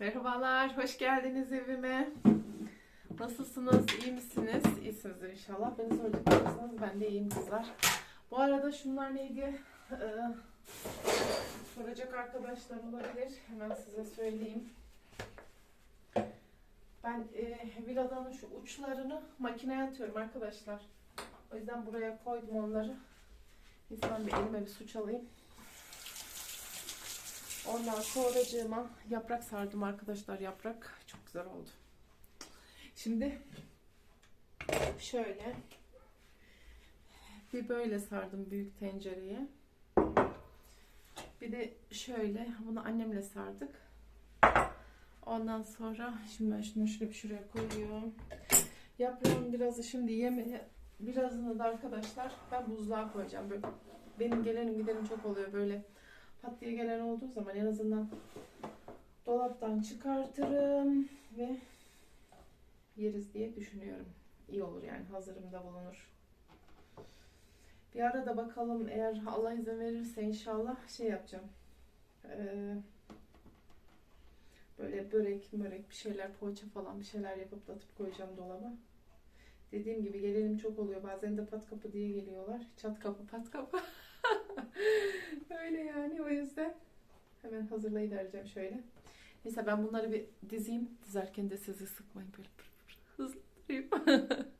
Merhabalar, hoş geldiniz evime. Nasılsınız, iyi misiniz? İyisinizdir inşallah. Beni soracak olursanız ben de iyiyim kızlar. Bu arada şunlar neydi? Ee, soracak arkadaşlar olabilir. Hemen size söyleyeyim. Ben e, villadanın şu uçlarını makineye atıyorum arkadaşlar. O yüzden buraya koydum onları. İnsan bir elime bir su çalayım. Ondan sonracığıma yaprak sardım arkadaşlar. Yaprak çok güzel oldu. Şimdi şöyle bir böyle sardım büyük tencereye. Bir de şöyle bunu annemle sardık. Ondan sonra şimdi ben şunu şöyle şuraya koyuyorum. Yaprağın birazı şimdi yemeye birazını da arkadaşlar ben buzluğa koyacağım. Böyle benim gelenim gidenim çok oluyor böyle pat diye gelen olduğu zaman en azından dolaptan çıkartırım ve yeriz diye düşünüyorum. İyi olur yani hazırımda bulunur. Bir ara da bakalım eğer Allah izin verirse inşallah şey yapacağım. Ee, böyle börek, börek bir şeyler, poğaça falan bir şeyler yapıp atıp koyacağım dolaba. Dediğim gibi gelelim çok oluyor. Bazen de pat kapı diye geliyorlar. Çat kapı, pat kapı. Öyle yani o yüzden hemen hazırlayıvereceğim şöyle. Neyse ben bunları bir dizeyim. Dizerken de sizi sıkmayın böyle hızlandırayım.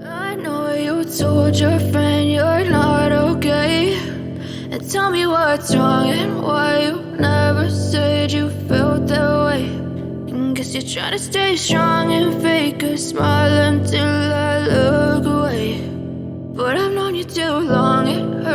I know you told your friend you're not okay. And tell me what's wrong and why you never said you felt that way. And guess you're trying to stay strong and fake a smile until I look away. But I've known you too long,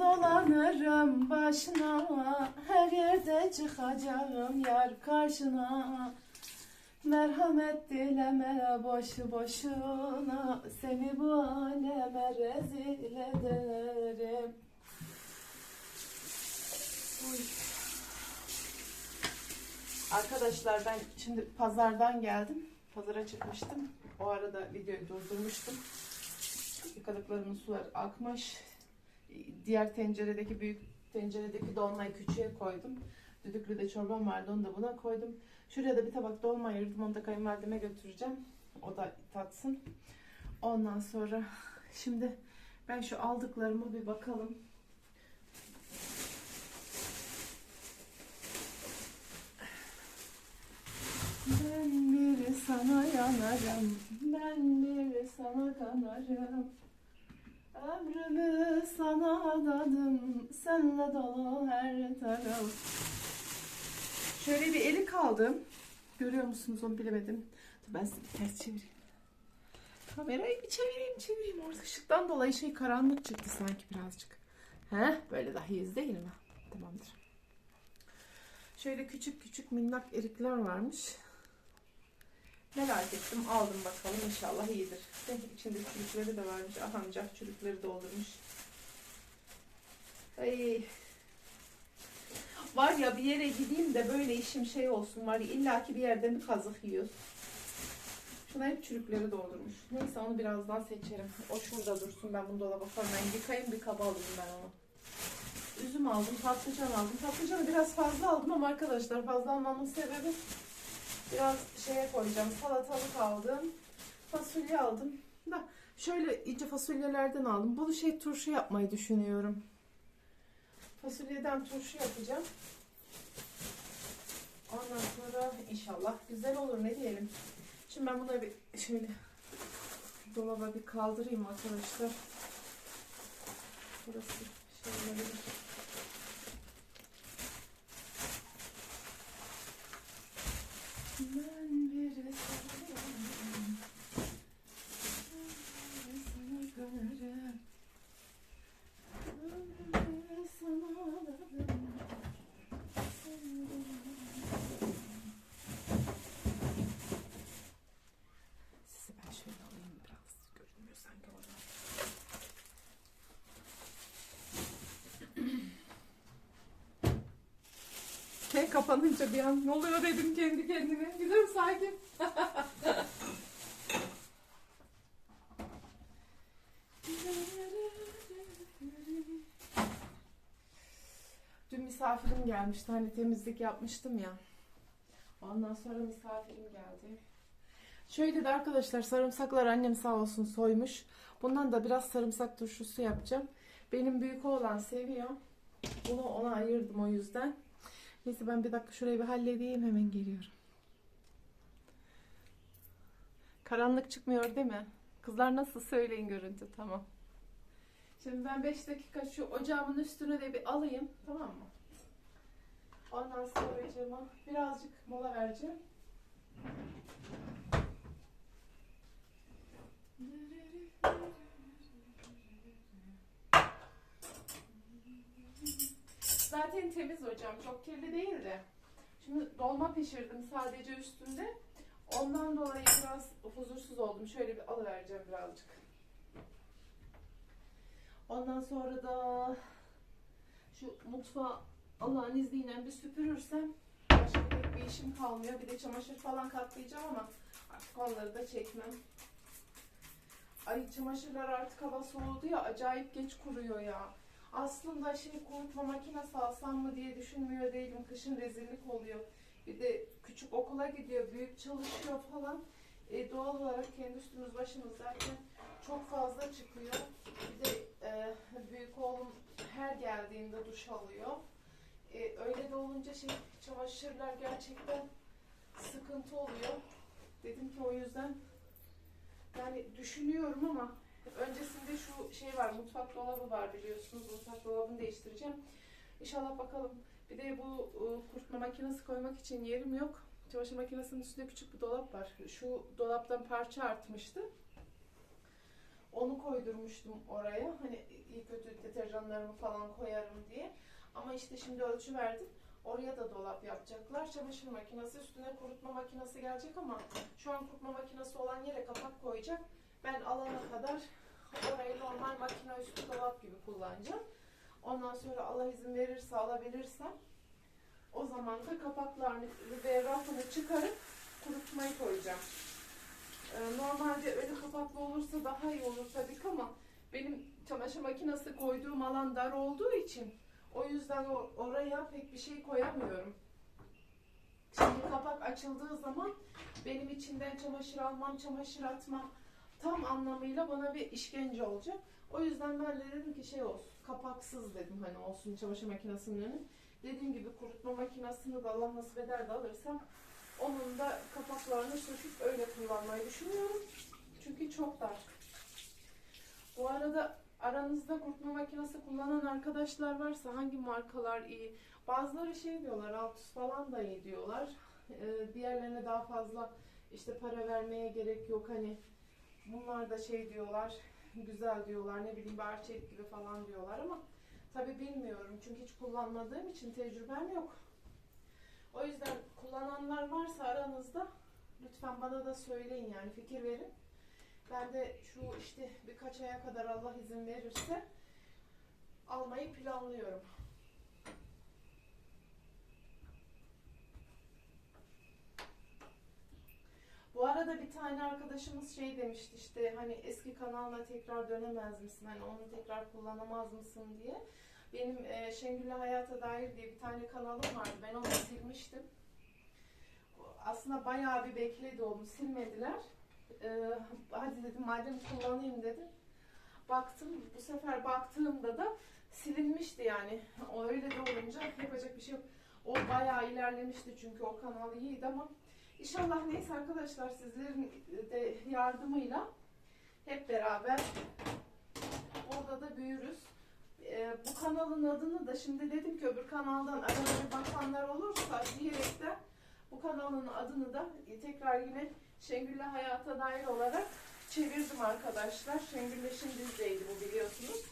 Dolanırım başına Her yerde çıkacağım yar karşına Merhamet dileme boşu boşuna Seni bu aleme rezil ederim Uy. Arkadaşlar ben şimdi pazardan geldim. Pazara çıkmıştım. O arada videoyu durdurmuştum. Yıkadıklarımın suları akmış. Diğer tenceredeki büyük tenceredeki dolmayı küçüğe koydum. Düdüklüde çorbam vardı onu da buna koydum. Şuraya da bir tabak dolma ayırdım. Onu da kayınvalideme götüreceğim. O da tatsın. Ondan sonra şimdi ben şu aldıklarımı bir bakalım. Ben bir sana yanarım, ben bir sana kanarım. Ömrümü sana adadım, senle dolu her taraf. Şöyle bir eli kaldım. Görüyor musunuz onu bilemedim. Ben size ters çevireyim. Kamerayı bir çevireyim çevireyim. Orada ışıktan dolayı şey karanlık çıktı sanki birazcık. He, böyle daha iyi değil mi? Tamamdır. Şöyle küçük küçük minnak erikler varmış. Merak ettim. Aldım bakalım. İnşallah iyidir. De, içinde çürükleri de varmış. Ancak çürükleri doldurmuş. Ay. Var ya bir yere gideyim de böyle işim şey olsun var ya illaki bir yerden bir kazık yiyoruz. Şuna hep çürükleri doldurmuş. Neyse onu birazdan seçerim. O şurada dursun ben bunu dolaba koymayayım. Yıkayayım bir kaba alayım ben onu. Üzüm aldım, patlıcan aldım. Patlıcanı biraz fazla aldım ama arkadaşlar fazla almamın sebebi biraz şeye koyacağım. Salatalık aldım. fasulye aldım. Da şöyle ince fasulyelerden aldım. Bunu şey turşu yapmayı düşünüyorum. Fasulyeden turşu yapacağım. Ondan sonra inşallah güzel olur ne diyelim. Şimdi ben bunu bir şöyle dolaba bir kaldırayım arkadaşlar. Burası şöyle bir Ben bir sarayım. Öylesine görürüm. Öyle sana ağlarım. Sizi ben şöyle alayım biraz. Görünmüyor sanki oradan. Şey kapanınca bir an ne oluyor dedim kendi kendime. Gidiyorum sakin. Dün misafirim gelmişti. Hani temizlik yapmıştım ya. Ondan sonra misafirim geldi. Şöyle de arkadaşlar sarımsaklar annem sağ olsun soymuş. Bundan da biraz sarımsak turşusu yapacağım. Benim büyük oğlan seviyor. Bunu ona ayırdım o yüzden. Neyse ben bir dakika şurayı bir halledeyim hemen geliyorum. Karanlık çıkmıyor değil mi? Kızlar nasıl söyleyin görüntü tamam. Şimdi ben 5 dakika şu ocağımın üstüne de bir alayım tamam mı? Ondan sonra birazcık mola vereceğim. Zaten temiz hocam. Çok kirli değil de. Şimdi dolma pişirdim sadece üstünde. Ondan dolayı biraz huzursuz oldum. Şöyle bir alıvereceğim birazcık. Ondan sonra da şu mutfağı Allah'ın izniyle bir süpürürsem başka bir işim kalmıyor. Bir de çamaşır falan katlayacağım ama artık onları da çekmem. Ay çamaşırlar artık hava soğudu ya acayip geç kuruyor ya. Aslında şey kurutma makinesi alsam mı diye düşünmüyor değilim. Kışın rezillik oluyor. Bir de küçük okula gidiyor, büyük çalışıyor falan. E, doğal olarak kendi üstümüz başımız zaten çok fazla çıkıyor. Bir de e, büyük oğlum her geldiğinde duş alıyor. E, öyle de olunca şey çamaşırlar gerçekten sıkıntı oluyor. Dedim ki o yüzden yani düşünüyorum ama öncesinde şu şey var mutfak dolabı var biliyorsunuz mutfak dolabını değiştireceğim. İnşallah bakalım. Bir de bu e, kurutma makinesi koymak için yerim yok. Çamaşır makinesinin üstünde küçük bir dolap var. Şu dolaptan parça artmıştı. Onu koydurmuştum oraya. Hani iyi kötü deterjanlarımı falan koyarım diye. Ama işte şimdi ölçü verdim. Oraya da dolap yapacaklar. Çamaşır makinesi üstüne kurutma makinesi gelecek ama şu an kurutma makinesi olan yere kapak koyacak. Ben alana kadar orayı normal makine üstü dolap gibi kullanacağım. Ondan sonra Allah izin verirse alabilirsem o zaman da kapaklarını ve rafını çıkarıp kurutmayı koyacağım. Ee, normalde öyle kapaklı olursa daha iyi olur tabii ki ama benim çamaşır makinesi koyduğum alan dar olduğu için o yüzden oraya pek bir şey koyamıyorum. Şimdi kapak açıldığı zaman benim içinden çamaşır almam, çamaşır atmam tam anlamıyla bana bir işkence olacak. O yüzden ben de dedim ki şey olsun, kapaksız dedim hani olsun çamaşır makinesinin önü. Dediğim gibi kurutma makinesini de Allah nasip eder de alırsam onun da kapaklarını söküp öyle kullanmayı düşünüyorum. Çünkü çok dar. Bu arada aranızda kurutma makinesi kullanan arkadaşlar varsa hangi markalar iyi? Bazıları şey diyorlar, Altus falan da iyi diyorlar. Ee, diğerlerine daha fazla işte para vermeye gerek yok hani bunlar da şey diyorlar, güzel diyorlar, ne bileyim Berçelik gibi falan diyorlar ama tabi bilmiyorum çünkü hiç kullanmadığım için tecrübem yok. O yüzden kullananlar varsa aranızda lütfen bana da söyleyin yani fikir verin. Ben de şu işte birkaç aya kadar Allah izin verirse almayı planlıyorum. Arada bir tane arkadaşımız şey demişti işte hani eski kanalına tekrar dönemez misin? Hani onu tekrar kullanamaz mısın diye. Benim e, Şengül'le Hayata Dair diye bir tane kanalım vardı. Ben onu silmiştim. Aslında bayağı bir bekledi onu silmediler. Ee, hadi dedim madem kullanayım dedim. Baktım bu sefer baktığımda da silinmişti yani. O öyle de olunca yapacak bir şey yok. O bayağı ilerlemişti çünkü o kanal iyiydi ama inşallah neyse arkadaşlar sizlerin de yardımıyla hep beraber orada da büyürüz. Ee, bu kanalın adını da şimdi dedim ki öbür kanaldan arada bir bakanlar olursa diyerek de bu kanalın adını da tekrar yine Şengül'le hayata dair olarak çevirdim arkadaşlar. Şengül'le şimdildeydi bu biliyorsunuz.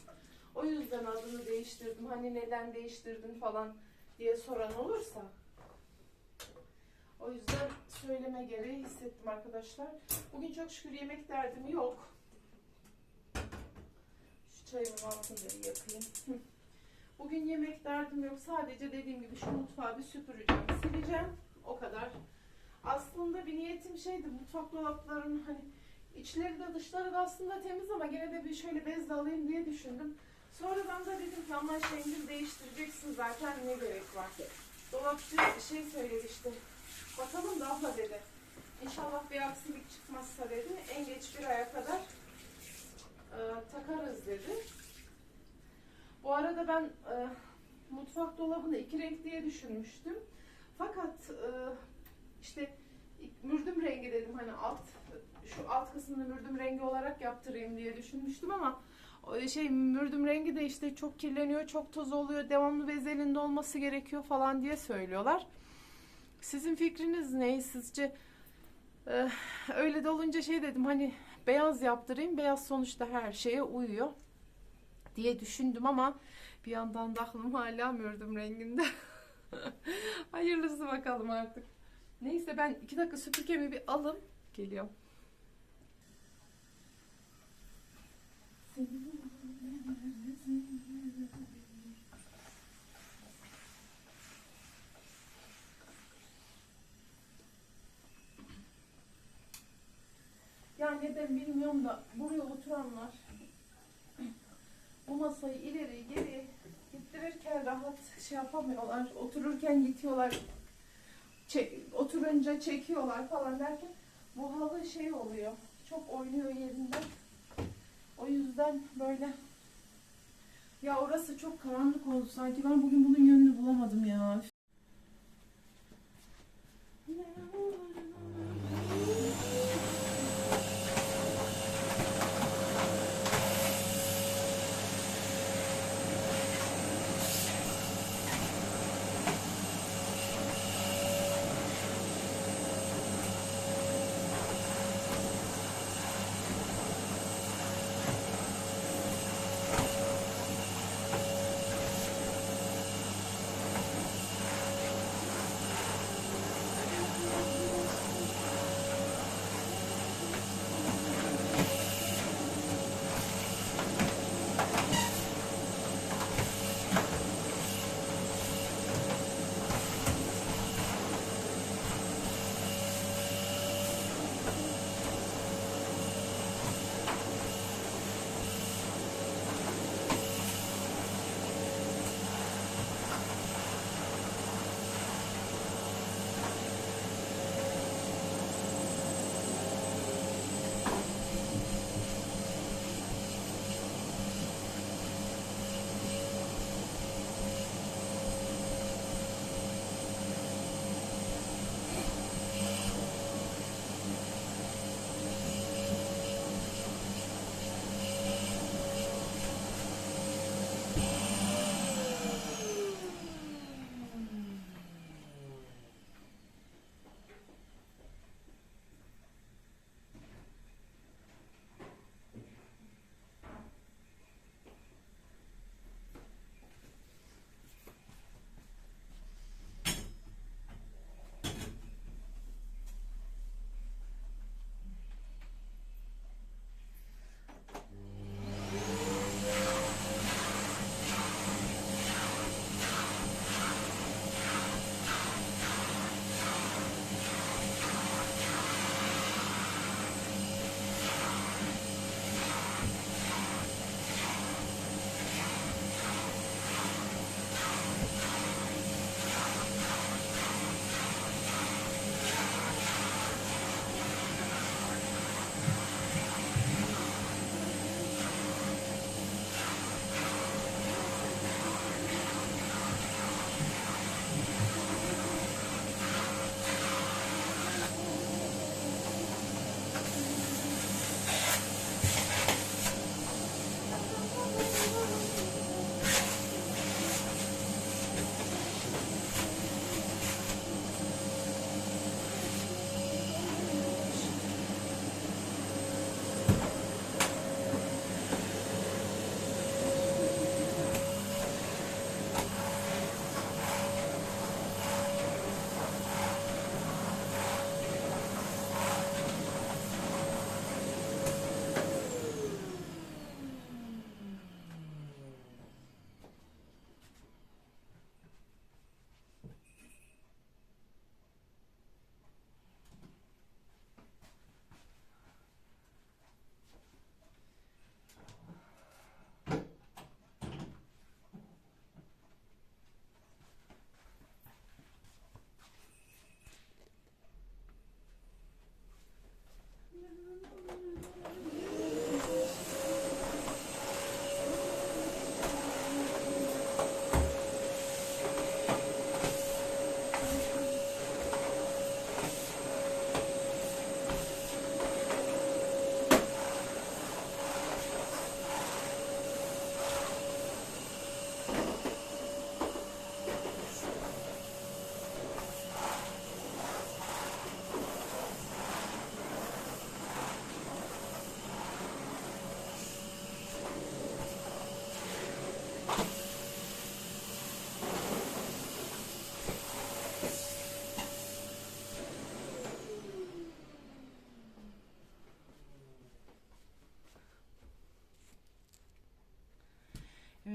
O yüzden adını değiştirdim. Hani neden değiştirdin falan diye soran olursa. O yüzden söyleme gereği hissettim arkadaşlar. Bugün çok şükür yemek derdim yok. Şu çayımın altını. Hı. Bugün yemek derdim yok. Sadece dediğim gibi şu mutfağı bir süpüreceğim, sileceğim. O kadar. Aslında bir niyetim şeydi mutfak dolaplarının hani içleri de dışları da aslında temiz ama gene de bir şöyle bezle alayım diye düşündüm. Sonradan da dedim ki aman Şengül değiştireceksin zaten ne gerek var. Dolapçı şey söyledi işte. Bakalım da abla dedi. İnşallah bir aksilik çıkmazsa dedi. En geç bir aya kadar e, takarız dedi. Bu arada ben e, mutfak dolabını iki renk diye düşünmüştüm. Fakat e, işte mürdüm rengi dedim hani alt şu alt kısmını mürdüm rengi olarak yaptırayım diye düşünmüştüm ama şey mürdüm rengi de işte çok kirleniyor, çok toz oluyor, devamlı bez elinde olması gerekiyor falan diye söylüyorlar. Sizin fikriniz ne? Sizce e, öyle de olunca şey dedim hani beyaz yaptırayım, beyaz sonuçta her şeye uyuyor diye düşündüm ama bir yandan da aklım hala mürdüm renginde. Hayırlısı bakalım artık. Neyse ben iki dakika süpürgemi bir alıp geliyorum. Ya neden bilmiyorum da buraya oturanlar bu masayı ileri geri gittirirken rahat şey yapamıyorlar. Otururken yitiyorlar. Çek, oturunca çekiyorlar falan derken bu halı şey oluyor. Çok oynuyor yerinden. O yüzden böyle ya orası çok karanlık oldu sanki. Ben bugün bunun yönünü bulamadım ya.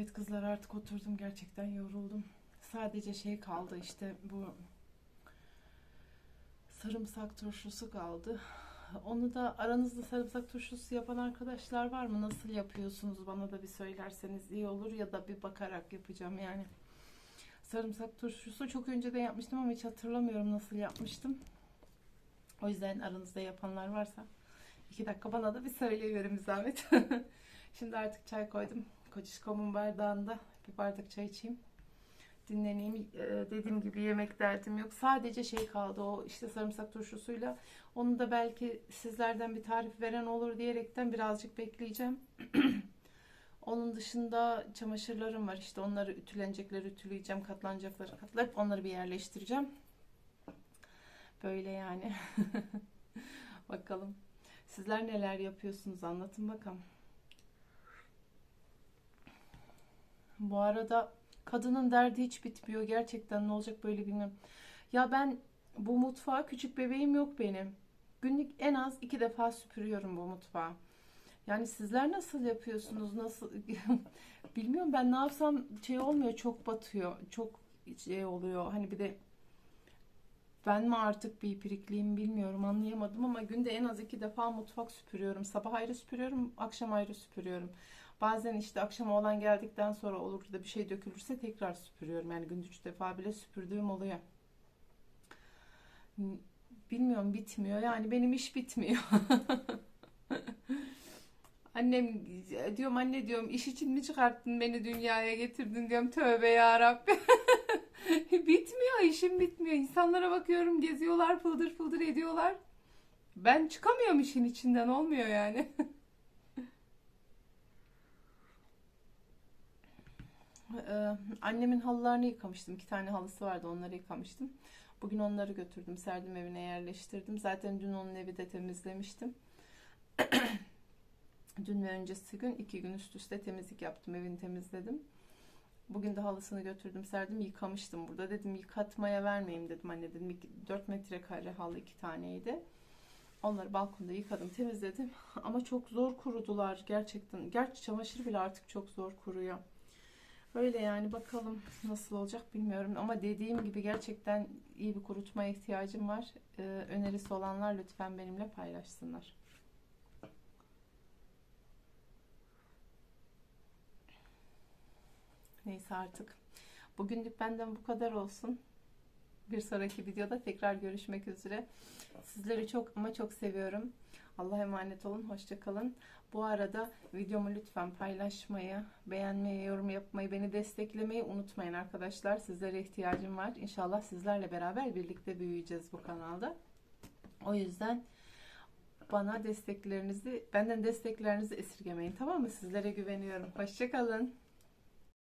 Evet kızlar artık oturdum gerçekten yoruldum. Sadece şey kaldı işte bu sarımsak turşusu kaldı. Onu da aranızda sarımsak turşusu yapan arkadaşlar var mı? Nasıl yapıyorsunuz? Bana da bir söylerseniz iyi olur ya da bir bakarak yapacağım yani. Sarımsak turşusu çok önceden yapmıştım ama hiç hatırlamıyorum nasıl yapmıştım. O yüzden aranızda yapanlar varsa iki dakika bana da bir söyleyiverin zahmet. Şimdi artık çay koydum. Kocişkomun bardağında bir bardak çay içeyim. Dinleneyim. Ee, dediğim gibi yemek derdim yok. Sadece şey kaldı o işte sarımsak turşusuyla. Onu da belki sizlerden bir tarif veren olur diyerekten birazcık bekleyeceğim. Onun dışında çamaşırlarım var. İşte onları ütülenecekleri ütüleyeceğim. Katlanacakları katlayıp onları bir yerleştireceğim. Böyle yani. bakalım. Sizler neler yapıyorsunuz anlatın bakalım. Bu arada kadının derdi hiç bitmiyor. Gerçekten ne olacak böyle bilmiyorum. Ya ben bu mutfağa küçük bebeğim yok benim. Günlük en az iki defa süpürüyorum bu mutfağı. Yani sizler nasıl yapıyorsunuz? Nasıl bilmiyorum ben ne yapsam şey olmuyor çok batıyor. Çok şey oluyor. Hani bir de ben mi artık bir pirikliyim bilmiyorum anlayamadım ama günde en az iki defa mutfak süpürüyorum. Sabah ayrı süpürüyorum, akşam ayrı süpürüyorum. Bazen işte akşam olan geldikten sonra olur da bir şey dökülürse tekrar süpürüyorum. Yani günde üç defa bile süpürdüğüm oluyor. Bilmiyorum bitmiyor. Yani benim iş bitmiyor. Annem diyorum anne diyorum iş için mi çıkarttın beni dünyaya getirdin diyorum tövbe ya Rabbi. bitmiyor işim bitmiyor. İnsanlara bakıyorum geziyorlar fıldır fıldır ediyorlar. Ben çıkamıyorum işin içinden olmuyor yani. Ee, annemin halılarını yıkamıştım. İki tane halısı vardı onları yıkamıştım. Bugün onları götürdüm. Serdim evine yerleştirdim. Zaten dün onun evi de temizlemiştim. dün ve öncesi gün iki gün üst üste temizlik yaptım. Evini temizledim. Bugün de halısını götürdüm serdim yıkamıştım burada dedim yıkatmaya vermeyeyim dedim anne dedim 4 metrekare halı iki taneydi. Onları balkonda yıkadım temizledim ama çok zor kurudular gerçekten. Gerçi çamaşır bile artık çok zor kuruyor. Öyle yani bakalım nasıl olacak bilmiyorum ama dediğim gibi gerçekten iyi bir kurutmaya ihtiyacım var. Ee, önerisi olanlar lütfen benimle paylaşsınlar. Neyse artık. Bugünlük benden bu kadar olsun. Bir sonraki videoda tekrar görüşmek üzere. Sizleri çok ama çok seviyorum. Allah'a emanet olun. Hoşçakalın. Bu arada videomu lütfen paylaşmayı, beğenmeyi, yorum yapmayı, beni desteklemeyi unutmayın arkadaşlar. Sizlere ihtiyacım var. İnşallah sizlerle beraber birlikte büyüyeceğiz bu kanalda. O yüzden bana desteklerinizi, benden desteklerinizi esirgemeyin. Tamam mı? Sizlere güveniyorum. Hoşçakalın.